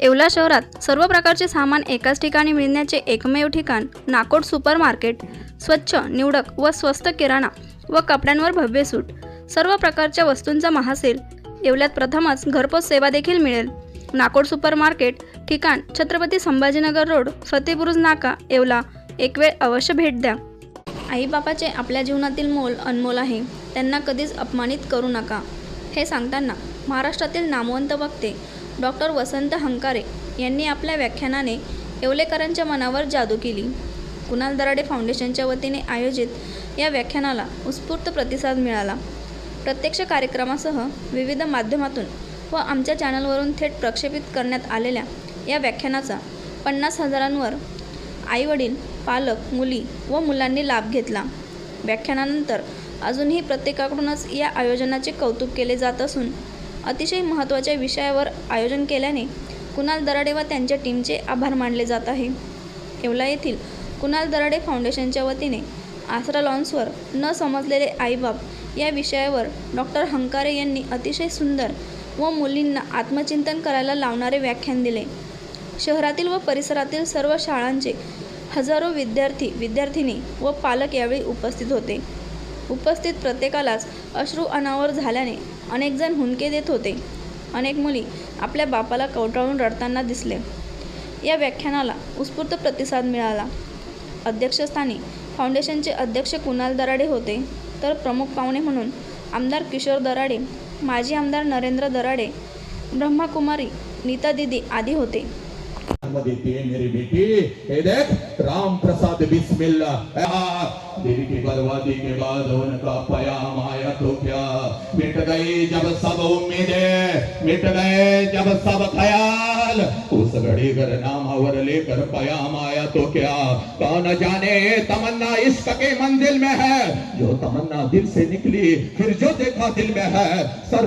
येवला शहरात सर्व प्रकारचे सामान एकाच ठिकाणी मिळण्याचे एकमेव ठिकाण नाकोड सुपर मार्केट स्वच्छ निवडक व स्वस्त किराणा व कपड्यांवर भव्य सूट. सर्व प्रकारच्या वस्तूंचा महासेल. येवल्यात प्रथमच घरपोच सेवा देखील मिळेल. नाकोड सुपर मार्केट ठिकाण छत्रपती संभाजीनगर रोड फतेपुरुज नाका येवला. एक वेळ अवश्य भेट द्या. आईबापाचे आपल्या जीवनातील मोल अनमोल आहे. त्यांना कधीच अपमानित करू नका. हे सांगताना महाराष्ट्रातील नामवंत वक्ते डॉक्टर वसंत हंकारे यांनी आपल्या व्याख्यानाने येवलेकरांच्या मनावर जादू केली. कुणाल दराडे फाउंडेशनच्या वतीने आयोजित या व्याख्यानाला उत्स्फूर्त प्रतिसाद मिळाला. प्रत्यक्ष कार्यक्रमासह विविध माध्यमातून व आमच्या चॅनलवरून थेट प्रक्षेपित करण्यात आलेल्या या व्याख्यानाचा पन्नास हजारांवर आईवडील पालक मुली व मुलांनी लाभ घेतला. व्याख्यानानंतर अजूनही प्रत्येकाकडूनच या आयोजनाचे कौतुक केले जात असून अतिशय महत्त्वाच्या विषयावर आयोजन केल्याने कुणाल दराडे व त्यांच्या टीमचे आभार मानले जात आहे. येवला येथील कुणाल दराडे फाउंडेशनच्या वतीने आसरा लॉन्सवर न समजलेले आईबाप या विषयावर डॉक्टर हंकारे यांनी अतिशय सुंदर व मुलींना आत्मचिंतन करायला लावणारे व्याख्यान दिले. शहरातील व परिसरातील सर्व शाळांचे हजारो विद्यार्थी विद्यार्थिनी व पालक यावेळी उपस्थित होते. उपस्थित प्रत्येकालाच अश्रू अनावर झाल्याने अनेकजण हुंदके देत होते. अनेक मुली आपल्या बापाला कवटाळून रडताना दिसले. या व्याख्यानाला उत्स्फूर्त प्रतिसाद मिळाला. अध्यक्षस्थानी फाउंडेशनचे अध्यक्ष कुणाल दराडे होते. तर प्रमुख पाहुणे म्हणून आमदार किशोर दराडे माजी आमदार नरेंद्र दराडे ब्रह्माकुमारी नीता दिदी आदी होते. देती है मेरी बेटी। ये देख राम प्रसाद बिस्मिल्लाह आ, दिल की बर्बादी के बाद उनका पयाम आया तो क्या? मिट गई जब सब उम्मीदें मिट गए जब सब ख्याल। उस घड़ी घर नामावर लेकर पयाम आया तो क्या? कौन जाने तमन्ना इश्क के मंजिल में है? जो तमन्ना दिल से निकली फिर जो देखा दिल में है सर